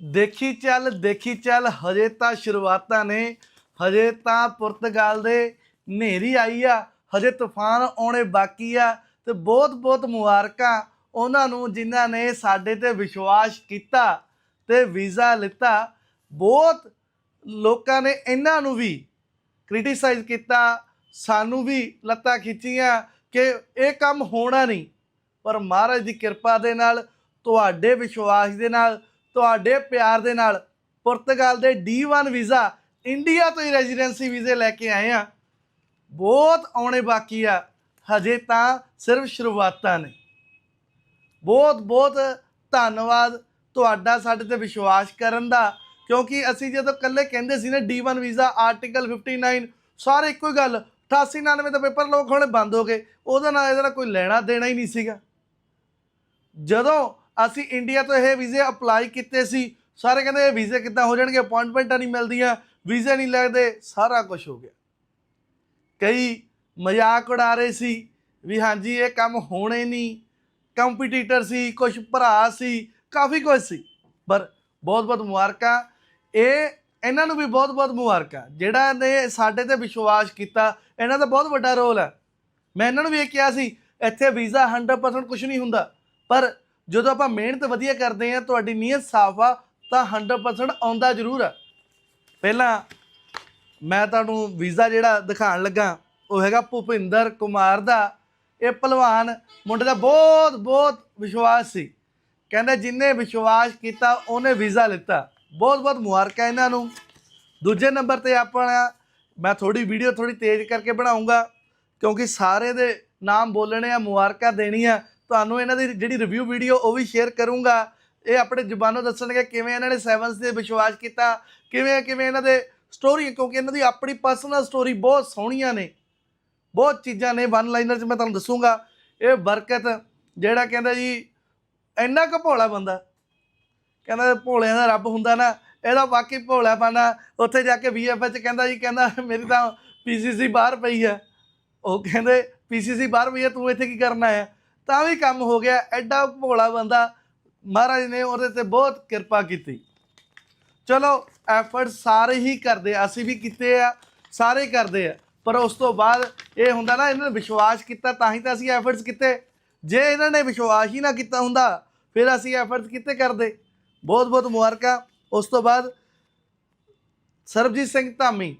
ਦੇਖੀ ਚੱਲ ਦੇਖੀ ਚੱਲ, ਹਜੇ ਤਾਂ ਸ਼ੁਰੂਆਤਾਂ ਨੇ, ਹਜੇ ਤਾਂ ਪੁਰਤਗਾਲ ਦੇ ਹਨੇਰੀ ਆਈ ਆ, ਹਜੇ ਤੂਫਾਨ ਆਉਣੇ ਬਾਕੀ ਆ ਤੇ ਬਹੁਤ ਬਹੁਤ ਮੁਬਾਰਕਾਂ ਉਹਨਾਂ ਨੂੰ ਜਿਨ੍ਹਾਂ ਨੇ ਸਾਡੇ ਤੇ ਵਿਸ਼ਵਾਸ ਕੀਤਾ ਤੇ ਵੀਜ਼ਾ ਲਿੱਤਾ। ਬਹੁਤ ਲੋਕਾਂ ਨੇ ਇਹਨਾਂ ਨੂੰ ਵੀ ਕ੍ਰਿਟਿਸਾਈਜ਼ ਕੀਤਾ, ਸਾਨੂੰ ਵੀ ਲੱਤਾਂ ਖਿੱਚੀਆਂ ਕਿ ਇਹ ਕੰਮ ਹੋਣਾ ਨਹੀਂ। ਪਰ ਮਹਾਰਾਜ ਦੀ ਕਿਰਪਾ ਦੇ ਨਾਲ, ਤੁਹਾਡੇ ਵਿਸ਼ਵਾਸ ਦੇ ਨਾਲ ਤੁਹਾਡੇ ਪਿਆਰ ਦੇ ਨਾਲ ਪੁਰਤਗਾਲ ਦੇ D1 ਵੀਜ਼ਾ ਇੰਡੀਆ ਤੋਂ ਹੀ ਰੈਜ਼ੀਡੈਂਸੀ ਵੀਜ਼ੇ ਲੈ ਕੇ ਆਏ ਆ। ਬਹੁਤ ਆਉਣੇ ਬਾਕੀ ਆ। ਹਜੇ ਤਾਂ ਸਿਰਫ ਸ਼ੁਰੂਆਤਾਂ ਨੇ। ਬਹੁਤ ਬਹੁਤ ਧੰਨਵਾਦ ਤੁਹਾਡਾ ਸਾਡੇ ਤੇ ਵਿਸ਼ਵਾਸ ਕਰਨ ਦਾ, ਕਿਉਂਕਿ ਅਸੀਂ ਜਦੋਂ ਕੱਲੇ ਕਹਿੰਦੇ ਸੀ ਨਾ D1 ਵੀਜ਼ਾ ਆਰਟੀਕਲ 59 ਸਾਰੇ ਇੱਕੋ ਹੀ ਗੱਲ 88 99 ਦਾ ਪੇਪਰ ਲੋਕ ਹੁਣ ਬੰਦ ਹੋ ਗਏ, ਉਹਦਾ ਨਾਲ ਇਹਦਾ ਕੋਈ ਲੈਣਾ ਦੇਣਾ ਹੀ ਨਹੀਂ ਸੀਗਾ। ਜਦੋਂ ਅਸੀਂ ਇੰਡੀਆ ਤੋਂ ਇਹ ਵੀਜ਼ੇ ਅਪਲਾਈ ਕੀਤੇ ਸੀ। ਸਾਰੇ ਕਹਿੰਦੇ ਇਹ ਵੀਜ਼ੇ ਕਿੱਦਾਂ ਹੋ ਜਾਣਗੇ? ਅਪਾਇੰਟਮੈਂਟਾਂ ਨਹੀਂ ਮਿਲਦੀਆਂ, ਵੀਜ਼ੇ ਨਹੀਂ ਲੱਗਦੇ, ਸਾਰਾ ਕੁਝ ਹੋ ਗਿਆ। ਕਈ ਮਜ਼ਾਕ ਉਡਾ ਰਹੇ ਸੀ ਵੀ ਹਾਂਜੀ, ਇਹ ਕੰਮ ਹੋਣੇ ਨਹੀਂ। ਕੰਪੀਟੀਟਰ ਸੀ ਕੁਝ ਭਰਾ ਸੀ, ਕਾਫੀ ਕੁਝ ਸੀ। ਪਰ ਬਹੁਤ ਬਹੁਤ ਮੁਬਾਰਕਾਂ। ਇਹ, ਇਹਨਾਂ ਨੂੰ ਵੀ ਬਹੁਤ ਬਹੁਤ ਮੁਬਾਰਕਾਂ। ਜਿਹੜਾ ਨੇ ਸਾਡੇ ਤੇ ਵਿਸ਼ਵਾਸ ਕੀਤਾ, ਇਹਨਾਂ ਦਾ ਬਹੁਤ ਵੱਡਾ ਰੋਲ ਹੈ। ਮੈਂ ਇਹਨਾਂ ਨੂੰ ਵੀ ਇਹ ਕਿਹਾ ਸੀ, ਇੱਥੇ ਵੀਜ਼ਾ 100% ਕੁਝ ਨਹੀਂ ਹੁੰਦਾ। ਪਰ ਜਦੋਂ ਆਪਾਂ ਮਿਹਨਤ ਵਧੀਆ ਕਰਦੇ ਆ ਤੁਹਾਡੀ ਨੀਅਤ ਸਾਫ਼ ਆ, ਤਾਂ 100% ਆਉਂਦਾ ਜ਼ਰੂਰ ਆ। ਪਹਿਲਾਂ ਮੈਂ ਤੁਹਾਨੂੰ ਵੀਜ਼ਾ ਜਿਹੜਾ ਦਿਖਾਉਣ ਲੱਗਾ, ਉਹ ਹੈਗਾ ਭੁਪਿੰਦਰ ਕੁਮਾਰ ਦਾ। ਇਹ ਪਹਿਲਵਾਨ ਮੁੰਡੇ ਦਾ ਬਹੁਤ ਬਹੁਤ ਵਿਸ਼ਵਾਸ ਸੀ। ਕਹਿੰਦੇ ਜਿਨੇ ਵਿਸ਼ਵਾਸ ਕੀਤਾ, ਉਹਨੇ ਵੀਜ਼ਾ ਲਿੱਤਾ। ਬਹੁਤ ਬਹੁਤ ਮੁਬਾਰਕਾਂ ਇਹਨਾਂ ਨੂੰ। ਦੂਜੇ ਨੰਬਰ ਤੇ ਆਪਣਾ ਮੈਂ ਥੋੜੀ ਵੀਡੀਓ ਥੋੜੀ ਤੇਜ਼ ਕਰਕੇ ਬਣਾਉਂਗਾ, ਕਿਉਂਕਿ ਸਾਰੇ ਦੇ ਨਾਮ ਬੋਲਣੇ ਆ, ਮੁਬਾਰਕਾਂ ਦੇਣੀਆਂ। ਤੁਹਾਨੂੰ ਇਹਨਾਂ ਦੀ ਜਿਹੜੀ ਰਿਵਿਊ ਵੀਡੀਓ ਉਹ ਵੀ ਸ਼ੇਅਰ ਕਰੂੰਗਾ। ਇਹ ਆਪਣੇ ਜ਼ੁਬਾਨੋਂ ਦੱਸਣਗੇ ਕਿਵੇਂ ਇਹਨਾਂ ਨੇ ਸੈਵਨਸ ਤੇ ਵਿਸ਼ਵਾਸ ਕੀਤਾ, ਕਿਵੇਂ ਕਿਵੇਂ ਇਹਨਾਂ ਦੇ ਸਟੋਰੀ ਕਿਉਂਕਿ ਇਹਨਾਂ ਦੀ ਆਪਣੀ ਪਰਸਨਲ ਸਟੋਰੀ ਬਹੁਤ ਸੋਹਣੀਆਂ ਨੇ। ਬਹੁਤ ਚੀਜ਼ਾਂ ਨੇ ਵਨ ਲਾਈਨਰ 'ਚ ਮੈਂ ਤੁਹਾਨੂੰ ਦੱਸੂਗਾ। ਇਹ ਬਰਕਤ, ਜਿਹੜਾ ਕਹਿੰਦਾ ਜੀ, ਇੰਨਾ ਕੁ ਭੋਲਾ ਬੰਦਾ। ਕਹਿੰਦਾ ਭੋਲਿਆਂ ਦਾ ਰੱਬ ਹੁੰਦਾ ਨਾ, ਇਹਦਾ ਵਾਕਈ ਭੋਲਾ ਪਾਣਾ ਉੱਥੇ ਜਾ ਕੇ ਵੀਐਫਐਚ ਕਹਿੰਦਾ ਜੀ, ਕਹਿੰਦਾ, ਮੇਰੀ ਤਾਂ ਪੀਸੀਸੀ ਬਾਹਰ ਪਈ ਹੈ। ਉਹ ਕਹਿੰਦੇ ਪੀਸੀਸੀ ਬਾਹਰ ਪਈ ਹੈ, ਤੂੰ ਇੱਥੇ ਕੀ ਕਰਨਾ ਹੈ ਤਾਂ ਵੀ ਕੰਮ ਹੋ ਗਿਆ, ਐਡਾ ਭੋਲਾ ਬੰਦਾ ਮਹਾਰਾਜ ਨੇ ਉਹਦੇ ਤੇ ਬਹੁਤ ਕਿਰਪਾ ਕੀਤੀ। ਚਲੋ ਐਫਰਟ ਸਾਰੇ ਹੀ ਕਰਦੇ ਆ, ਅਸੀਂ ਵੀ ਕੀਤੇ ਆ, ਸਾਰੇ ਕਰਦੇ ਆ, ਪਰ ਉਸ ਤੋਂ ਬਾਅਦ ਇਹ ਹੁੰਦਾ ਨਾ, ਇਹਨਾਂ ਨੇ ਵਿਸ਼ਵਾਸ ਕੀਤਾ ਤਾਂ ਹੀ ਤਾਂ ਅਸੀਂ ਐਫਰਟਸ ਕੀਤੇ। ਜੇ ਇਹਨਾਂ ਨੇ ਵਿਸ਼ਵਾਸ ਹੀ ਨਾ ਕੀਤਾ ਹੁੰਦਾ, ਫਿਰ ਅਸੀਂ ਐਫਰਟਸ ਕਿੱਥੇ ਕਰਦੇ? ਬਹੁਤ ਬਹੁਤ ਮੁਬਾਰਕਾਂ। ਉਸ ਤੋਂ ਬਾਅਦ ਸਰਬਜੀਤ ਸਿੰਘ ਧਾਮੀ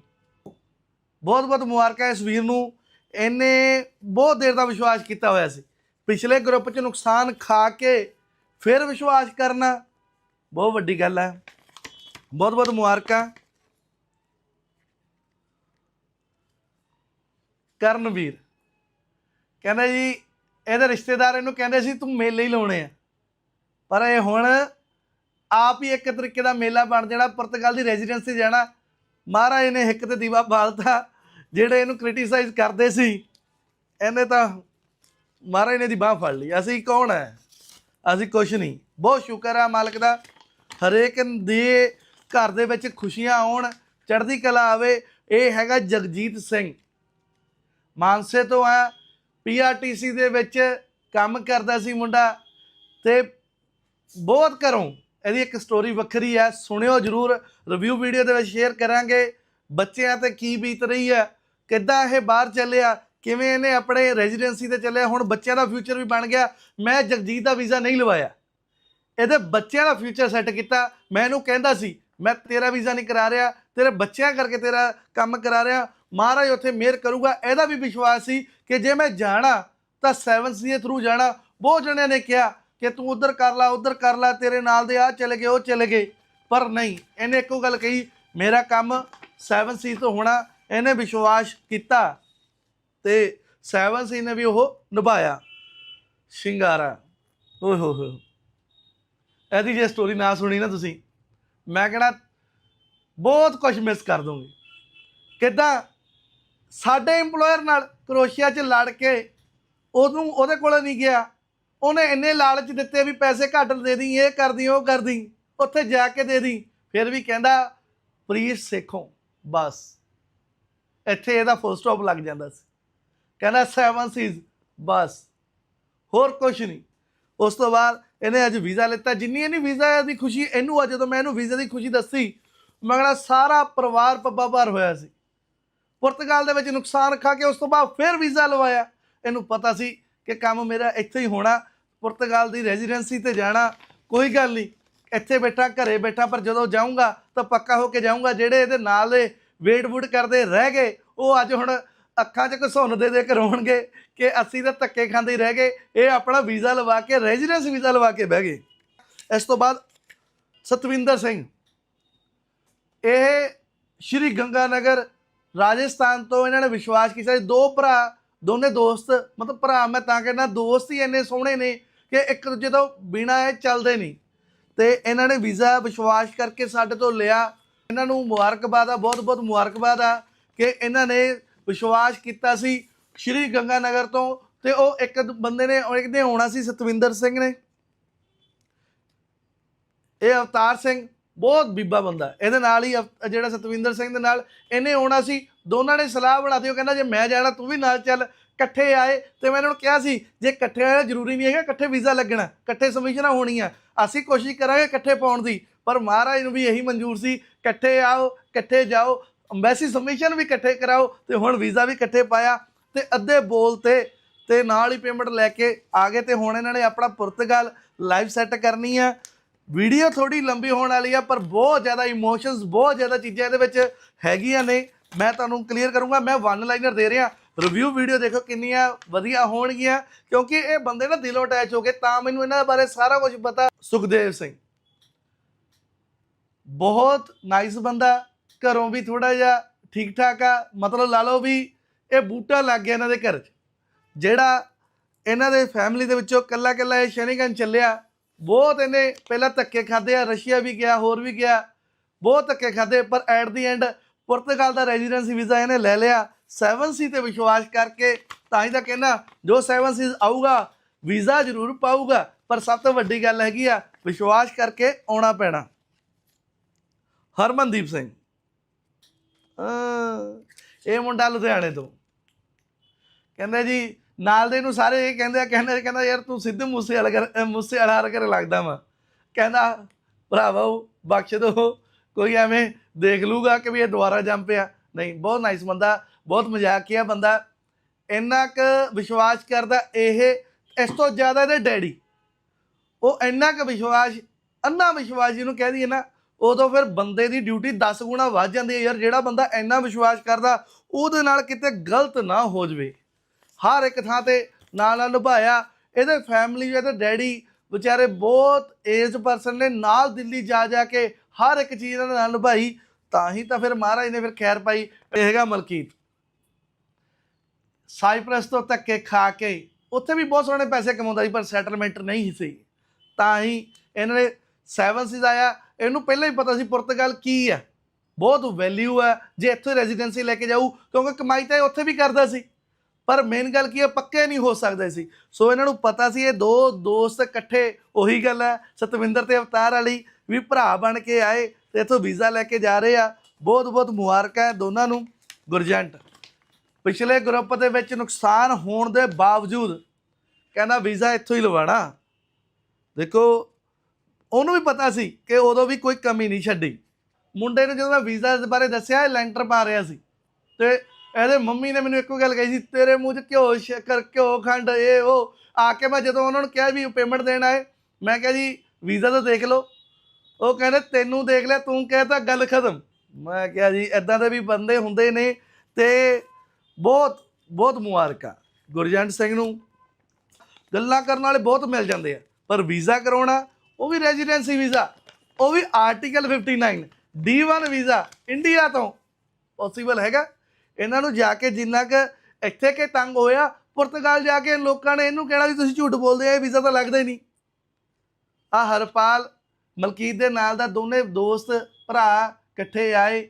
ਬਹੁਤ ਬਹੁਤ ਮੁਬਾਰਕਾਂ ਇਸ ਵੀਰ ਨੂੰ। ਇਹਨੇ ਬਹੁਤ ਦੇਰ ਦਾ ਵਿਸ਼ਵਾਸ ਕੀਤਾ ਹੋਇਆ ਸੀ। ਪਿਛਲੇ ਗਰੁੱਪ 'ਚ ਨੁਕਸਾਨ ਖਾ ਕੇ ਫਿਰ ਵਿਸ਼ਵਾਸ ਕਰਨਾ ਬਹੁਤ ਵੱਡੀ ਗੱਲ ਹੈ। ਬਹੁਤ ਬਹੁਤ ਮੁਬਾਰਕਾਂ। ਕਰਨਵੀਰ ਕਹਿੰਦਾ ਜੀ, ਇਹਦੇ ਰਿਸ਼ਤੇਦਾਰ ਇਹਨੂੰ ਕਹਿੰਦੇ ਸੀ, ਤੂੰ ਮੇਲੇ ਹੀ ਲਾਉਣੇ ਆ। ਪਰ ਇਹ ਹੁਣ ਆਪ ਹੀ ਇੱਕ ਤਰੀਕੇ ਦਾ ਮੇਲਾ ਬਣ ਜਾਣਾ, ਪੁਰਤਗਾਲ ਦੀ ਰੈਜ਼ੀਡੈਂਸੀ ਜਾਣਾ। ਮਹਾਰਾਜ ਨੇ ਇੱਕ ਤੇ ਦੀਵਾ ਬਾਲਤਾ, ਜਿਹੜੇ ਇਹਨੂੰ ਕ੍ਰਿਟਿਸਾਈਜ਼ ਕਰਦੇ ਸੀ, ਇਹਨੇ ਤਾਂ ਮਹਾਰਾਜ ਨੇ ਦੀ ਬਾਹ ਫੜ ਲਈ। ਅਸੀਂ ਕੌਣ ਹੈ ਅਸੀਂ ਕੁਛ ਨਹੀਂ। ਬਹੁਤ ਸ਼ੁਕਰ ਆ ਮਾਲਕ ਦਾ। ਹਰੇਕ ਦੇ ਘਰ ਦੇ ਵਿੱਚ ਖੁਸ਼ੀਆਂ ਆਉਣ, ਚੜ੍ਹਦੀ ਕਲਾ ਆਵੇ। ਇਹ ਹੈਗਾ ਜਗਜੀਤ ਸਿੰਘ। ਮਾਨਸੇ ਤੋਂ ਆ। ਪੀਆਰਟੀਸੀ ਦੇ ਵਿੱਚ ਕੰਮ ਕਰਦਾ ਸੀ ਮੁੰਡਾ ਤੇ ਬਹੁਤ ਘਰੋਂ ਇਹਦੀ ਇੱਕ ਸਟੋਰੀ ਵੱਖਰੀ ਹੈ ਸੁਣਿਓ ਜਰੂਰ। ਰਿਵਿਊ ਵੀਡੀਓ ਦੇ ਵਿੱਚ ਸ਼ੇਅਰ ਕਰਾਂਗੇ। ਬੱਚਿਆਂ ਤੇ ਕੀ ਬੀਤ ਰਹੀ ਹੈ ਕਿੱਦਾਂ ਇਹ ਬਾਹਰ ਚੱਲਿਆ? ਕਿਵੇਂ ਇਹਨੇ ਆਪਣੇ ਰੈਜ਼ੀਡੈਂਸੀ ਤੇ ਚੱਲਿਆ? ਹੁਣ ਬੱਚਿਆਂ ਦਾ ਫਿਊਚਰ ਵੀ ਬਣ ਗਿਆ। ਮੈਂ ਜਗਜੀਤ ਦਾ ਵੀਜ਼ਾ ਨਹੀਂ ਲਵਾਇਆ। ਇਹਦੇ ਬੱਚਿਆਂ ਦਾ ਫਿਊਚਰ ਸੈੱਟ ਕੀਤਾ। ਮੈਂ ਇਹਨੂੰ ਕਹਿੰਦਾ ਸੀ, ਮੈਂ ਤੇਰਾ ਵੀਜ਼ਾ ਨਹੀਂ ਕਰਾ ਰਿਹਾ। ਤੇਰੇ ਬੱਚਿਆਂ ਕਰਕੇ ਤੇਰਾ ਕੰਮ ਕਰਾ ਰਿਹਾ। ਮਹਾਰਾਜ ਉੱਥੇ ਮਿਹਰ ਕਰੂਗਾ। ਇਹਦਾ ਵੀ ਵਿਸ਼ਵਾਸ ਸੀ ਕਿ ਜੇ ਮੈਂ ਜਾਣਾ, ਤਾਂ 7 ਦੇ ਥਰੂ ਜਾਣਾ। ਬਹੁਤ ਜਣਿਆਂ ਨੇ ਕਿਹਾ ਕਿ ਤੂੰ ਉਧਰ ਕਰ ਲੈ, ਉਧਰ ਕਰ ਲੈ, ਤੇਰੇ ਨਾਲ ਦੇ ਆ ਚਲੇ ਗਏ, ਉਹ ਚਲੇ ਗਏ। ਪਰ ਨਹੀਂ, ਇਹਨੇ ਇੱਕੋ ਗੱਲ ਕਹੀ, ਮੇਰਾ ਕੰਮ 7 ਸੀ ਤੋਂ ਹੋਣਾ। ਇਹਨੇ ਵਿਸ਼ਵਾਸ ਕੀਤਾ। ਤੇ 7 ਸਿੰਘ ਨੇ ਵੀ ਉਹ ਨਿਭਾਇਆ। ਸ਼ਿੰਗਾਰਾ। ਓਏ ਹੋ ਹੋ ਇਹਦੀ ਜੇ ਸਟੋਰੀ ਨਾ ਸੁਣੀ ਨਾ ਤੁਸੀਂ, ਮੈਂ ਕਹਿਣਾ ਬਹੁਤ ਕੁਝ ਮਿਸ ਕਰ ਦੋਗੇ ਕਿੱਦਾਂ ਸਾਡੇ EMPLOYER ਨਾਲ ਕਰੋਸ਼ੀਆ 'ਚ ਲੜ ਕੇ ਉਹਨੂੰ ਉਹਦੇ ਕੋਲ ਨਹੀਂ ਗਿਆ। ਉਹਨੇ ਇੰਨੇ ਲਾਲਚ ਦਿੱਤੇ ਵੀ ਪੈਸੇ ਘੱਟ ਦੇ ਦੀ ਇਹ ਕਰਦੀ, ਉਹ ਕਰਦੀ, ਉੱਥੇ ਜਾ ਕੇ ਦੇ ਦੀ ਫਿਰ ਵੀ ਕਹਿੰਦਾ ਪਲੀਜ਼ ਸਿੱਖੋ, ਬਸ। ਇੱਥੇ ਇਹਦਾ ਫੁੱਲ ਸਟਾਪ ਲੱਗ ਜਾਂਦਾ ਸੀ। ਕਹਿੰਦਾ ਸੈਵਨ ਸੀਜ਼ ਬਸ ਹੋਰ ਕੁਝ ਨਹੀਂ। ਉਸ ਤੋਂ ਬਾਅਦ ਇਹਨੇ ਅੱਜ ਵੀਜ਼ਾ ਲਿੱਤਾ। ਜਿੰਨੀ ਇਹਨੀ ਵੀਜ਼ਾ ਦੀ ਖੁਸ਼ੀ, ਇਹਨੂੰ ਆ ਜਦੋਂ ਮੈਂ ਇਹਨੂੰ ਵੀਜ਼ੇ ਦੀ ਖੁਸ਼ੀ ਦੱਸੀ ਮਗਲਾ ਸਾਰਾ ਪਰਿਵਾਰ ਪੱਬਾ ਭਰ ਹੋਇਆ ਸੀ। ਪੁਰਤਗਾਲ ਦੇ ਵਿੱਚ ਨੁਕਸਾਨ ਖਾ ਕੇ ਉਸ ਤੋਂ ਬਾਅਦ ਫਿਰ ਵੀਜ਼ਾ ਲਵਾਇਆ। ਇਹਨੂੰ ਪਤਾ ਸੀ ਕਿ ਕੰਮ ਮੇਰਾ ਇੱਥੇ ਹੀ ਹੋਣਾ, ਪੁਰਤਗਾਲ ਦੀ ਰੈਜ਼ੀਡੈਂਸੀ ਤੇ ਜਾਣਾ, ਕੋਈ ਗੱਲ ਨਹੀਂ। ਇੱਥੇ ਬੈਠਾ, ਘਰੇ ਬੈਠਾ, ਪਰ ਜਦੋਂ ਜਾਊਂਗਾ ਤਾਂ ਪੱਕਾ ਹੋ ਕੇ ਜਾਊਂਗਾ। ਜਿਹੜੇ ਇਹਦੇ ਨਾਲ ਦੇ ਵੇਟ ਵੁੱਡ ਕਰਦੇ ਰਹਿ ਗਏ, ਉਹ ਅੱਜ ਹੁਣ ਅੱਖਾਂ 'ਚ ਘਸੁੰਨ ਦੇ ਦੇ ਕੇ ਰੋਣਗੇ ਕਿ ਅਸੀਂ ਤਾਂ ਧੱਕੇ ਖਾਂਦੇ ਹੀ ਰਹਿ ਗਏ। ਇਹ ਆਪਣਾ ਵੀਜ਼ਾ ਲਵਾ ਕੇ ਰੈਜ਼ੀਡੈਂਸ ਵੀਜ਼ਾ ਲਵਾ ਕੇ ਬਹਿ ਗਏ। ਇਸ ਤੋਂ ਬਾਅਦ ਸਤਵਿੰਦਰ ਸਿੰਘ, ਇਹ ਸ਼੍ਰੀ ਗੰਗਾਨਗਰ, ਰਾਜਸਥਾਨ ਤੋਂ ਇਹਨਾਂ ਨੇ ਵਿਸ਼ਵਾਸ ਕੀਤਾ ਸੀ। ਦੋ ਭਰਾ, ਦੋਨੇ ਦੋਸਤ, ਮਤਲਬ ਭਰਾ, ਮੈਂ ਤਾਂ ਕਹਿੰਦਾ ਦੋਸਤ ਹੀ ਇੰਨੇ ਸੋਹਣੇ ਨੇ ਕਿ ਇੱਕ ਦੂਜੇ ਤੋਂ ਬਿਨਾ ਇਹ ਚੱਲਦੇ ਨਹੀਂ। ਤੇ ਇਹਨਾਂ ਨੇ ਵੀਜ਼ਾ ਵਿਸ਼ਵਾਸ ਕਰਕੇ ਸਾਡੇ ਤੋਂ ਲਿਆ। ਇਹਨਾਂ ਨੂੰ ਮੁਬਾਰਕਬਾਦ ਆ ਬਹੁਤ ਬਹੁਤ ਮੁਬਾਰਕਬਾਦ ਆ ਕਿ ਇਹਨਾਂ ਨੇ ਵਿਸ਼ਵਾਸ ਕੀਤਾ ਸੀ ਸ਼੍ਰੀ ਗੰਗਾਨਗਰ ਤੋਂ ਤੇ ਉਹ ਇੱਕ ਬੰਦੇ ਨੇ ਇੱਕ ਦਿਨ ਆਉਣਾ ਸੀ ਸਤਵਿੰਦਰ ਸਿੰਘ ਨੇ। ਇਹ ਅਵਤਾਰ ਸਿੰਘ ਬਹੁਤ ਬੀਬਾ ਬੰਦਾ ਇਹਦੇ ਨਾਲ ਹੀ ਅਵ- ਜਿਹੜਾ ਸਤਵਿੰਦਰ ਸਿੰਘ ਦੇ ਨਾਲ ਇਹਨੇ ਆਉਣਾ ਸੀ। ਦੋਨਾਂ ਨੇ ਸਲਾਹ ਬਣਾਤੀ ਉਹ ਕਹਿੰਦਾ, ਜੇ ਮੈਂ ਜਾਣਾ, ਤੂੰ ਵੀ ਨਾਲ ਚੱਲ, ਇਕੱਠੇ ਆਏ। ਤੇ ਮੈਂ ਇਹਨਾਂ ਨੂੰ ਕਿਹਾ ਸੀ, ਜੇ ਇਕੱਠੇ ਆਇਆ ਜ਼ਰੂਰੀ ਨਹੀਂ ਹੈਗਾ, ਇਕੱਠੇ ਵੀਜ਼ਾ ਲੱਗਣਾ, ਇਕੱਠੇ ਸਬਮਿਸ਼ਨਾਂ ਹੋਣੀਆਂ। ਅਸੀਂ ਕੋਸ਼ਿਸ਼ ਕਰਾਂਗੇ ਇਕੱਠੇ ਪਾਉਣ ਦੀ, ਪਰ ਮਹਾਰਾਜ ਨੂੰ ਵੀ ਇਹੀ ਮਨਜ਼ੂਰ ਸੀ, ਇਕੱਠੇ ਆਓ, ਇਕੱਠੇ ਜਾਓ ਅੰਬੈਸੀ ਸਬਮਿਸ਼ਨ ਵੀ ਇਕੱਠੇ ਕਰਾਓ ਤੇ ਹੁਣ ਵੀਜ਼ਾ ਵੀ ਇਕੱਠੇ ਪਾਇਆ ਤੇ ਅੱਧੇ ਬੋਲ ਤੇ ਤੇ ਨਾਲ ਹੀ ਪੇਮੈਂਟ ਲੈ ਕੇ ਆ ਗਏ ਤੇ ਹੁਣ ਇਹਨਾਂ ਨੇ ਆਪਣਾ ਪੁਰਤਗਾਲ ਲਾਈਵ ਸੈੱਟ ਕਰਨੀ ਆ। ਵੀਡੀਓ ਥੋੜੀ ਲੰਬੀ ਹੋਣ ਵਾਲੀ ਆ, ਪਰ ਬਹੁਤ ਜ਼ਿਆਦਾ ਇਮੋਸ਼ਨਸ ਬਹੁਤ ਜ਼ਿਆਦਾ ਚੀਜ਼ਾਂ ਇਹਦੇ ਵਿੱਚ ਹੈਗੀਆਂ ਨੇ। ਮੈਂ ਤੁਹਾਨੂੰ ਕਲੀਅਰ ਕਰੂੰਗਾ, ਮੈਂ ਵਨ ਲਾਈਨਰ ਦੇ ਰਿਹਾ। ਰਿਵਿਊ ਵੀਡੀਓ ਦੇਖੋ ਕਿੰਨੀਆਂ ਵਧੀਆ ਹੋਣਗੀਆਂ, ਕਿਉਂਕਿ ਇਹ ਬੰਦੇ ਨਾ ਦਿਲੋਂ ਅਟੈਚ ਹੋ ਗਏ, ਤਾਂ ਮੈਨੂੰ ਇਹਨਾਂ ਬਾਰੇ ਸਾਰਾ ਕੁਝ ਪਤਾ। ਸੁਖਦੇਵ ਸਿੰਘ। ਬਹੁਤ ਨਾਈਸ ਬੰਦਾ ਘਰੋਂ ਵੀ ਥੋੜਾ ਜਿਹਾ ਠੀਕ ਠਾਕ ਆ, ਮਤਲਬ ਲਾ ਲਓ ਵੀ ਇਹ ਬੂਟਾ ਲੱਗ ਗਿਆ ਇਹਨਾਂ ਦੇ ਘਰ 'ਚ। ਜਿਹੜਾ ਇਹਨਾਂ ਦੇ ਫੈਮਿਲੀ ਦੇ ਵਿੱਚੋਂ ਕੱਲਾ ਕੱਲਾ ਇਹ ਸ਼ੈਨਿਗਨ ਚੱਲਿਆ, ਬਹੁਤ ਇਹਨੇ ਪਹਿਲਾਂ ਧੱਕੇ ਖਾਦੇ ਆ, ਰਸ਼ੀਆ ਵੀ ਗਿਆ, ਹੋਰ ਵੀ ਗਿਆ, ਬਹੁਤ ਧੱਕੇ ਖਾਦੇ ਪਰ ਐਟ ਦੀ ਐਂਡ ਪੁਰਤਗਾਲ ਦਾ ਰੈਜ਼ੀਡੈਂਸੀ ਵੀਜ਼ਾ ਇਹਨੇ ਲੈ ਲਿਆ। 7C ਤੇ ਵਿਸ਼ਵਾਸ ਕਰਕੇ ਤਾਂ ਹੀ ਤਾਂ ਕਹਿੰਦਾ, ਜੋ 7C ਆਊਗਾ, ਵੀਜ਼ਾ ਜ਼ਰੂਰ ਪਾਊਗਾ, ਪਰ ਸਭ ਤੋਂ ਵੱਡੀ ਗੱਲ ਹੈਗੀ ਆ, ਵਿਸ਼ਵਾਸ ਕਰਕੇ ਆਉਣਾ ਪੈਣਾ। ਹਰਮਨਦੀਪ ਸਿੰਘ। ਅਹ ਇਹ ਮੁੰਡਾ ਲੁਧਿਆਣੇ ਤੋਂ। ਕਹਿੰਦਾ ਜੀ, ਨਾਲ ਦੇ ਨੂੰ ਸਾਰੇ ਇਹ ਕਹਿੰਦੇ ਆ, ਕਹਿੰਦਾ ਕਹਿੰਦਾ ਯਾਰ ਤੂੰ ਸਿੱਧੂ ਮੂਸੇ ਵਾਲਾ ਕਰ ਅਹ ਮੂਸੇ ਵਾਲਾ ਕਰ ਲੱਗਦਾ ਵਾ। ਕਹਿੰਦਾ, ਭਰਾਵਾ ਉਹ ਬਖਸ਼ ਦੋ, ਕੋਈ ਐਵੇਂ ਦੇਖ ਲੂਗਾ ਕਿ ਵੀ ਇਹ ਦੁਬਾਰਾ ਜੰਮ ਪਿਆ। ਨਹੀਂ, ਬਹੁਤ ਨਾਈਸ ਬੰਦਾ, ਬਹੁਤ ਮਜ਼ਾਕੀਆ ਬੰਦਾ। ਇੰਨਾ ਕੁ ਵਿਸ਼ਵਾਸ ਕਰਦਾ ਇਹ, ਇਸ ਤੋਂ ਜ਼ਿਆਦਾ ਇਹਦੇ ਡੈਡੀ। ਉਹ ਇੰਨਾ ਕੁ ਵਿਸ਼ਵਾਸ, ਅੰਨਾ ਵਿਸ਼ਵਾਸ ਜਿਹਨੂੰ ਕਹਿ ਦਈਏ ਨਾ ਉਦੋਂ ਫਿਰ ਬੰਦੇ ਦੀ ਡਿਊਟੀ 10 ਗੁਣਾ ਵੱਧ ਜਾਂਦੀ ਹੈ ਯਾਰ, ਜਿਹੜਾ ਬੰਦਾ ਇੰਨਾ ਵਿਸ਼ਵਾਸ ਕਰਦਾ, ਉਹਦੇ ਨਾਲ ਕਿਤੇ ਗਲਤ ਨਾ ਹੋ ਜਵੇ। ਹਰ ਇੱਕ ਥਾਂ ਤੇ ਨਾਲ ਨਾਲ ਨਿਭਾਇਆ। ਇਹਦੇ ਫੈਮਿਲੀ ਇਹਦੇ ਡੈਡੀ ਵਿਚਾਰੇ ਬਹੁਤ ਏਜ ਪਰਸਨ ਨੇ, ਨਾਲ ਦਿੱਲੀ ਜਾ ਜਾ ਕੇ ਹਰ ਇੱਕ ਚੀਜ਼ ਇਹਨਾਂ ਨਾਲ ਨਿਭਾਈ। ਤਾਂ ਹੀ ਤਾਂ ਫਿਰ ਮਹਾਰਾਜ ਨੇ ਫਿਰ ਖੈਰ ਪਾਈ। ਇਹ ਹੈਗਾ ਮਲਕੀਤ। ਸਾਈਪ੍ਰਸ ਤੋਂ ਧੱਕੇ ਖਾ ਕੇ, ਉੱਥੇ ਵੀ ਬਹੁਤ ਸੋਹਣੇ ਪੈਸੇ ਕਮਾਉਂਦਾ ਸੀ, ਪਰ ਸੈਟਲਮੈਂਟ ਨਹੀਂ ਸੀ। ਤਾਂ ਹੀ ਇਹਨਾਂ ਨੇ ਸੈਵਨ ਸੀਜ਼ ਆਇਆ। ਇਹਨੂੰ ਪਹਿਲਾਂ ਹੀ ਪਤਾ ਸੀ ਪੁਰਤਗਾਲ ਕੀ ਹੈ। ਬਹੁਤ ਵੈਲਿਊ ਹੈ। ਜੇ ਇੱਥੇ ਰੈਜ਼ੀਡੈਂਸੀ ਲੈ ਕੇ ਜਾਊ, ਕਿਉਂਕਿ ਕਮਾਈ ਤਾਂ ਇਹ ਉੱਥੇ ਵੀ ਕਰਦਾ ਸੀ। ਪਰ ਮੇਨ ਗੱਲ ਕੀ ਹੈ ਪੱਕੇ ਨਹੀਂ ਹੋ ਸਕਦੇ ਸੀ। ਸੋ ਇਹਨਾਂ ਨੂੰ ਪਤਾ ਸੀ ਇਹ ਦੋ ਦੋਸਤ ਇਕੱਠੇ, ਉਹੀ ਗੱਲ ਹੈ, ਸਤਵਿੰਦਰ ਤੇ ਅਵਤਾਰ ਵਾਲੀ ਵੀ ਭਰਾ ਬਣ ਕੇ ਆਏ ਤੇ ਇੱਥੋਂ ਵੀਜ਼ਾ ਲੈ ਕੇ ਜਾ ਰਹੇ ਆ। ਬਹੁਤ ਬਹੁਤ ਮੁਬਾਰਕਾਂ ਹੈ ਦੋਨਾਂ ਨੂੰ, ਗੁਰਜੰਟ। ਪਿਛਲੇ ਗਰੁੱਪ ਦੇ ਵਿੱਚ ਨੁਕਸਾਨ ਹੋਣ ਦੇ ਬਾਵਜੂਦ ਕਹਿੰਦਾ ਵੀਜ਼ਾ ਇੱਥੋਂ ਹੀ ਲਵਾਣਾ। ਦੇਖੋ ਉਹਨੂੰ ਵੀ ਪਤਾ ਸੀ ਕਿ ਉਦੋਂ ਵੀ ਕੋਈ ਕਮੀ ਨਹੀਂ ਛੱਡੀ। ਮੁੰਡੇ ਨੂੰ ਜਦੋਂ ਮੈਂ ਵੀਜ਼ਾ ਦੇ ਬਾਰੇ ਦੱਸਿਆ, ਇਹ ਲੈਂਟਰ ਪਾ ਰਿਹਾ ਸੀ। ਤੇ ਇਹਦੇ ਮੰਮੀ ਨੇ ਮੈਨੂੰ ਇੱਕੋ ਗੱਲ ਕਹੀ ਸੀ, ਤੇਰੇ ਮੂੰਹ 'ਚ ਘਿਓ ਸ਼ੱਕਰ ਘਿਓ ਖੰਡ, ਇਹ, ਉਹ। ਆ ਕੇ ਮੈਂ ਜਦੋਂ ਉਹਨਾਂ ਨੂੰ ਕਿਹਾ ਵੀ ਪੇਮੈਂਟ ਦੇਣ ਆਏ, ਮੈਂ ਕਿਹਾ ਜੀ, ਵੀਜ਼ਾ ਤਾਂ ਦੇਖ ਲਓ। ਉਹ ਕਹਿੰਦੇ, ਤੈਨੂੰ ਦੇਖ ਲਿਆ, ਤੂੰ ਕਹਿਤਾ ਗੱਲ ਖਤਮ। ਮੈਂ ਕਿਹਾ ਜੀ ਇਦਾਂ ਦੇ ਵੀ ਬੰਦੇ ਹੁੰਦੇ ਨੇ ਤੇ ਬਹੁਤ ਬਹੁਤ ਮੁਬਾਰਕਾਂ। ਗੁਰਜੰਟ ਸਿੰਘ ਨੂੰ ਗੱਲਾਂ ਕਰਨ ਵਾਲੇ ਬਹੁਤ ਮਿਲ ਜਾਂਦੇ ਆ, ਪਰ ਵੀਜ਼ਾ ਕਰਾਉਣਾ ਉਹ ਵੀ ਰੈਜ਼ੀਡੈਂਸੀ ਵੀਜ਼ਾ ਉਹ ਵੀ ਆਰਟੀਕਲ 59 D1 ਵੀਜ਼ਾ ਇੰਡੀਆ ਤੋਂ ਪੋਸੀਬਲ ਹੈਗਾ। ਇਹਨਾਂ ਨੂੰ ਜਾ ਕੇ ਜਿੰਨਾ ਕੁ ਇੱਥੇ ਕੇ ਤੰਗ ਹੋਇਆ, ਪੁਰਤਗਾਲ ਜਾ ਕੇ ਲੋਕਾਂ ਨੇ ਇਹਨੂੰ ਕਹਿਣਾ ਵੀ ਤੁਸੀਂ ਝੂਠ ਬੋਲਦੇ ਆ, ਇਹ ਵੀਜ਼ਾ ਤਾਂ ਲੱਗਦਾ ਹੀ ਨਹੀਂ। ਆ ਹਰਪਾਲ, ਮਲਕੀਤ ਦੇ ਨਾਲ ਦਾ ਦੋਨੇ ਦੋਸਤ, ਭਰਾ ਇਕੱਠੇ ਆਏ।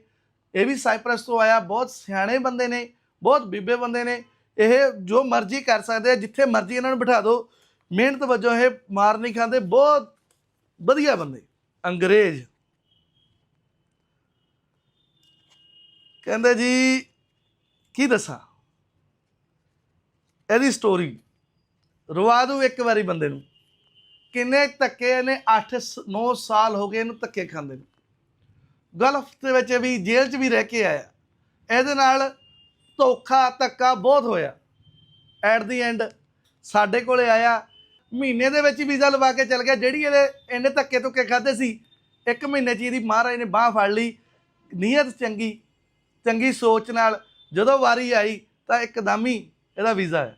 ਇਹ ਵੀ ਸਾਈਪ੍ਰਸ ਤੋਂ ਆਇਆ, ਬਹੁਤ ਸਿਆਣੇ ਬੰਦੇ ਨੇ, ਬਹੁਤ ਬੀਬੇ ਬੰਦੇ ਨੇ। ਇਹ ਜੋ ਮਰਜ਼ੀ ਕਰ ਸਕਦੇ ਆ, ਜਿੱਥੇ ਮਰਜ਼ੀ ਇਹਨਾਂ ਨੂੰ ਬਿਠਾ ਦਿਓ। ਮਿਹਨਤ ਵਜੋਂ ਇਹ ਮਾਰ ਨਹੀਂ ਖਾਂਦੇ, ਬਹੁਤ ਵਧੀਆ ਬੰਦੇ। ਅੰਗਰੇਜ਼। ਕਹਿੰਦੇ ਜੀ, ਕੀ ਦੱਸਾਂ? ਇਹਦੀ ਸਟੋਰੀ ਰਵਾ ਦੂ ਇੱਕ ਵਾਰੀ ਬੰਦੇ ਨੂੰ। ਕਿੰਨੇ ਧੱਕੇ ਇਹਨੇ 8 9 ਸਾਲ ਹੋ ਗਏ ਇਹਨੂੰ ਧੱਕੇ ਖਾਂਦੇ ਨੂੰ। ਗਲਫ ਦੇ ਵਿੱਚ ਵੀ, ਜੇਲ੍ਹ 'ਚ ਵੀ ਰਹਿ ਕੇ ਆਇਆ। ਇਹਦੇ ਨਾਲ ਧੋਖਾ, ਧੱਕਾ ਬਹੁਤ ਹੋਇਆ। ਐਟ ਦੀ ਐਂਡ ਸਾਡੇ ਕੋਲੇ ਆਇਆ। ਮਹੀਨੇ ਦੇ ਵਿੱਚ ਹੀ ਵੀਜ਼ਾ ਲਵਾ ਕੇ ਚਲ ਗਿਆ। ਜਿਹੜੀ ਇਹਦੇ ਇੰਨੇ ਧੱਕੇ ਧੁੱਕੇ ਖਾਦੇ ਸੀ, ਇੱਕ ਮਹੀਨੇ 'ਚ ਇਹਦੀ ਮਹਾਰਾਜ ਨੇ ਬਾਹ ਫੜ ਲਈ। ਨੀਅਤ ਚੰਗੀ ਚੰਗੀ ਸੋਚ ਨਾਲ ਜਦੋਂ ਵਾਰੀ ਆਈ ਤਾਂ ਇੱਕਦਮ ਹੀ ਇਹਦਾ ਵੀਜ਼ਾ ਹੈ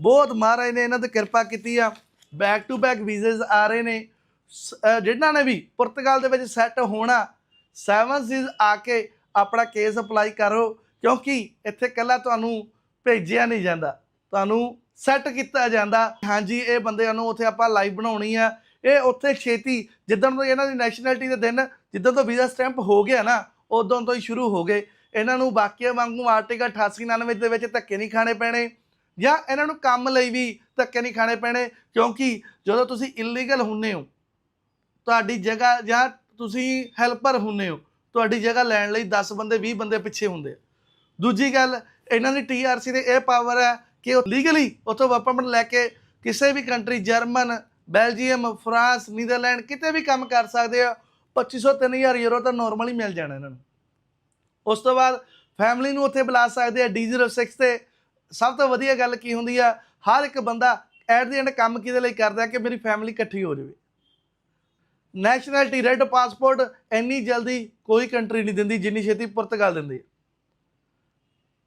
ਬਹੁਤ ਮਹਾਰਾਜ ਨੇ ਇਹਨਾਂ ਤੇ ਕਿਰਪਾ ਕੀਤੀ ਆ। ਬੈਕ ਟੂ ਬੈਕ ਵੀਜ਼ੇ ਆ ਰਹੇ ਨੇ। ਸ- ਅਹ ਜਿਨ੍ਹਾਂ ਨੇ ਵੀ ਪੁਰਤਗਾਲ ਦੇ ਵਿੱਚ ਸੈੱਟ ਹੋਣਾ ਸੈਵਨ ਸੀਜ਼ ਆ ਕੇ ਆਪਣਾ ਕੇਸ ਅਪਲਾਈ ਕਰੋ, ਕਿਉਂਕਿ ਇੱਥੇ ਕੱਲਾ ਤੁਹਾਨੂੰ ਭੇਜਿਆ ਨਹੀਂ ਜਾਂਦਾ। ਤੁਹਾਨੂੰ ਸੈੱਟ ਕੀਤਾ ਜਾਂਦਾ। ਹਾਂਜੀ, ਇਹ ਬੰਦਿਆਂ ਨੂੰ ਉੱਥੇ ਆਪਾਂ ਲਾਈਵ ਬਣਾਉਣੀ ਆ। ਇਹ ਉੱਥੇ ਛੇਤੀ, ਜਿੱਦਣ ਤੋਂ ਇਹਨਾਂ ਦੀ ਨੈਸ਼ਨੈਲਿਟੀ ਦੇ ਦਿਨ, ਜਿੱਦਣ ਤੋਂ ਵੀਜ਼ਾ ਸਟੈਂਪ ਹੋ ਗਿਆ ਨਾ, ਉਦੋਂ ਤੋਂ ਹੀ ਸ਼ੁਰੂ ਹੋ ਗਏ। ਇਹਨਾਂ ਨੂੰ ਬਾਕੀਆਂ ਵਾਂਗੂ ਆਰਟੀਕਲ 8899 ਦੇ ਵਿੱਚ ਧੱਕੇ ਨਹੀਂ ਖਾਣੇ ਪੈਣੇ। ਜਾਂ ਇਹਨਾਂ ਨੂੰ ਕੰਮ ਲਈ ਵੀ ਧੱਕੇ ਨਹੀਂ ਖਾਣੇ ਪੈਣੇ, ਕਿਉਂਕਿ ਜਦੋਂ ਤੁਸੀਂ ਇਲੀਗਲ ਹੁੰਨੇ ਹੋ, ਤੁਹਾਡੀ ਜਗ੍ਹਾ ਜਾਂ ਤੁਸੀਂ ਹੈਲਪਰ ਹੁੰਨੇ ਹੋ, ਤੁਹਾਡੀ ਜਗ੍ਹਾ ਲੈਣ ਲਈ 10 ਬੰਦੇ 20 ਬੰਦੇ ਪਿੱਛੇ ਹੁੰਦੇ ਆ। ਦੂਜੀ ਗੱਲ, ਇਹਨਾਂ ਦੀ ਟੀਆਰਸੀ ਦੇ ਇਹ ਪਾਵਰ ਹੈ ਕਿ ਉਹ ਲੀਗਲੀ ਉੱਥੋਂ ਵਰਕ ਲੈ ਕੇ ਕਿਸੇ ਵੀ country German Belgium France Netherland ਕਿਤੇ ਵੀ ਕੰਮ ਕਰ ਸਕਦੇ ਆ 2500 3000 ਯੂਰੋ ਤਾਂ ਨਾਰਮਲੀ ਮਿਲ ਜਾਣਾ ਇਹਨਾਂ ਨੂੰ। ਉਸ ਤੋਂ ਬਾਅਦ ਫੈਮਿਲੀ ਨੂੰ ਉੱਥੇ ਬੁਲਾ ਸਕਦੇ ਆ D06 ਤੇ। ਸਭ ਤੋਂ ਵਧੀਆ ਗੱਲ ਕੀ ਹੁੰਦੀ ਆ, ਹਰ ਇੱਕ ਬੰਦਾ ਐਟ ਦੀ ਐਂਡ ਕੰਮ ਕਿਹਦੇ ਲਈ ਕਰਦਾ ਕਿ ਮੇਰੀ ਫੈਮਿਲੀ ਇਕੱਠੀ ਹੋ ਜਾਵੇ। ਨੈਸ਼ਨੈਲਿਟੀ ਰੈੱਡ ਪਾਸਪੋਰਟ ਇੰਨੀ ਜਲਦੀ ਕੋਈ ਕੰਟਰੀ ਨਹੀਂ ਦਿੰਦੀ, ਜਿੰਨੀ ਛੇਤੀ ਪੁਰਤਗਾਲ ਦਿੰਦੀ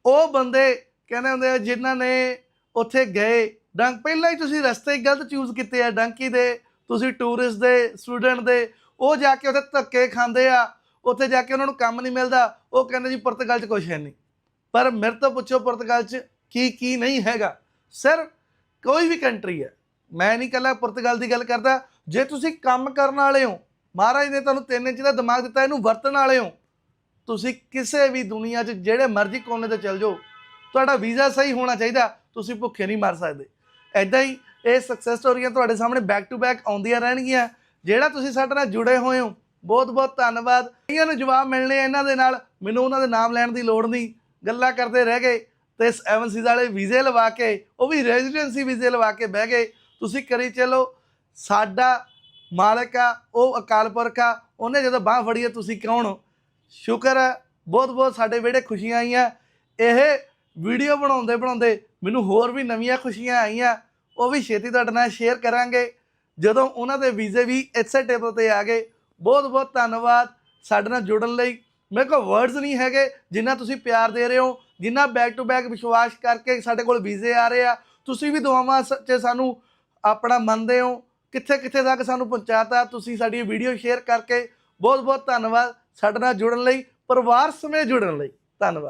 ਉਹ ਬੰਦੇ ਕਹਿੰਦੇ ਹੁੰਦੇ ਆ, ਜਿਨ੍ਹਾਂ ਨੇ ਉੱਥੇ ਗਏ, ਡੰਕ, ਪਹਿਲਾਂ ਹੀ ਤੁਸੀਂ ਰਸਤੇ ਗਲਤ ਚੂਜ਼ ਕੀਤੇ ਆ, ਡੰਕੀ ਦੇ, ਤੁਸੀਂ ਟੂਰਿਸਟ ਦੇ ਸਟੂਡੈਂਟ ਦੇ, ਉਹ ਜਾ ਕੇ ਉੱਥੇ ਧੱਕੇ ਖਾਂਦੇ ਆ, ਉੱਥੇ ਜਾ ਕੇ ਉਹਨਾਂ ਨੂੰ ਕੰਮ ਨਹੀਂ ਮਿਲਦਾ, ਉਹ ਕਹਿੰਦੇ ਜੀ ਪੁਰਤਗਾਲ 'ਚ ਕੁਝ ਹੈ ਨਹੀਂ। ਪਰ ਮੇਰੇ ਤੋਂ ਪੁੱਛੋ ਪੁਰਤਗਾਲ 'ਚ ਕੀ ਕੀ ਨਹੀਂ ਹੈਗਾ। ਸਰ ਕੋਈ ਵੀ ਕੰਟਰੀ ਹੈ, ਮੈਂ ਨਹੀਂ ਕੱਲਾ ਪੁਰਤਗਾਲ ਦੀ ਗੱਲ ਕਰਦਾ, ਜੇ ਤੁਸੀਂ ਕੰਮ ਕਰਨ ਵਾਲੇ ਹੋ, ਮਹਾਰਾਜ ਨੇ ਤੁਹਾਨੂੰ ਤਿੰਨ ਇੰਚ ਦਾ ਦਿਮਾਗ ਦਿੱਤਾ, ਇਹਨੂੰ ਵਰਤਣ ਵਾਲੇ ਹੋ, ਤੁਸੀਂ ਕਿਸੇ ਵੀ ਦੁਨੀਆ 'ਚ ਜਿਹੜੇ ਮਰਜ਼ੀ ਕੋਨੇ ਤੇ ਚੱਲ ਜਾਓ ਤੁਹਾਡਾ ਵੀਜ਼ਾ ਸਹੀ ਹੋਣਾ ਚਾਹੀਦਾ, ਤੁਸੀਂ ਭੁੱਖੇ ਨਹੀਂ ਮਰ ਸਕਦੇ। ਐਦਾਂ ਹੀ ਇਹ ਸਕਸੈਸ ਸਟੋਰੀਆਂ ਤੁਹਾਡੇ ਸਾਹਮਣੇ ਬੈਕ ਟੂ ਬੈਕ ਆਉਂਦੀਆਂ ਰਹਿਣਗੀਆਂ। ਜਿਹੜਾ ਤੁਸੀਂ ਸਾਡੇ ਨਾਲ ਜੁੜੇ ਹੋਏ ਹੋ ਬਹੁਤ ਬਹੁਤ ਧੰਨਵਾਦ। ਕਈਆਂ ਨੂੰ ਜਵਾਬ ਮਿਲਣੇ ਇਹਨਾਂ ਦੇ ਨਾਲ, ਮੈਨੂੰ ਉਹਨਾਂ ਦੇ ਨਾਮ ਲੈਣ ਦੀ ਲੋੜ ਨਹੀਂ। ਗੱਲਾਂ ਕਰਦੇ ਰਹਿ ਗਏ ਤੇ ਐਵਨ ਸੀਜ਼ ਵਾਲੇ ਵੀਜ਼ੇ ਲਵਾ ਕੇ, ਉਹ ਵੀ ਰੈਜ਼ੀਡੈਂਸੀ ਵੀਜ਼ੇ ਲਵਾ ਕੇ ਬਹਿ ਗਏ। ਤੁਸੀਂ ਕਰੀ ਚਲੋ, ਸਾਡਾ ਮਾਲਕ ਆ, ਉਹ ਅਕਾਲ ਪੁਰਖ ਆ, ਉਹਨੇ ਜਦੋਂ ਬਾਹ ਫੜੀ ਆ, ਤੁਸੀਂ ਕੌਣ ਹੋ? ਸ਼ੁਕਰ ਹੈ ਬਹੁਤ ਬਹੁਤ ਸਾਡੇ ਵਿਹੜੇ ਖੁਸ਼ੀਆਂ ਆਈਆਂ। ਇਹ ਵੀਡੀਓ ਬਣਾਉਂਦੇ ਬਣਾਉਂਦੇ ਮੈਨੂੰ ਹੋਰ ਵੀ ਨਵੀਆਂ ਖੁਸ਼ੀਆਂ ਆਈਆਂ। ਉਹ ਵੀ ਛੇਤੀ ਤੁਹਾਡੇ ਨਾਲ ਸ਼ੇਅਰ ਕਰਾਂਗੇ। ਜਦੋਂ ਉਹਨਾਂ ਦੇ ਵੀਜ਼ੇ ਵੀ ਇਸੇ ਟੇਬਲ ਤੇ ਆ ਗਏ, ਬਹੁਤ ਬਹੁਤ ਧੰਨਵਾਦ ਸਾਡੇ ਨਾਲ ਜੁੜਨ ਲਈ। ਮੇਰੇ ਕੋਲ ਵਰਡਸ ਨਹੀਂ ਹੈਗੇ, ਜਿੰਨਾ ਤੁਸੀਂ ਪਿਆਰ ਦੇ ਰਹੇ ਹੋ, ਜਿੰਨਾ ਬੈਕ ਟੂ ਬੈਕ ਵਿਸ਼ਵਾਸ ਕਰਕੇ ਸਾਡੇ ਕੋਲ ਵੀਜ਼ੇ ਆ ਰਹੇ ਆ। ਤੁਸੀਂ ਵੀ ਦੁਆਵਾਂ ਸ- 'ਚ ਸਾਨੂੰ ਆਪਣਾ ਮੰਨਦੇ ਹੋ। ਕਿੱਥੇ ਕਿੱਥੇ ਤੱਕ ਸਾਨੂੰ ਪਹੁੰਚਾਤਾ ਤੁਸੀਂ ਸਾਡੀ ਵੀਡੀਓ ਸ਼ੇਅਰ ਕਰਕੇ। ਬਹੁਤ ਬਹੁਤ ਧੰਨਵਾਦ ਸਾਡੇ ਨਾਲ ਜੁੜਨ ਲਈ, ਪਰਿਵਾਰ ਸਮੇਤ ਜੁੜਨ ਲਈ। ਧੰਨਵਾਦ।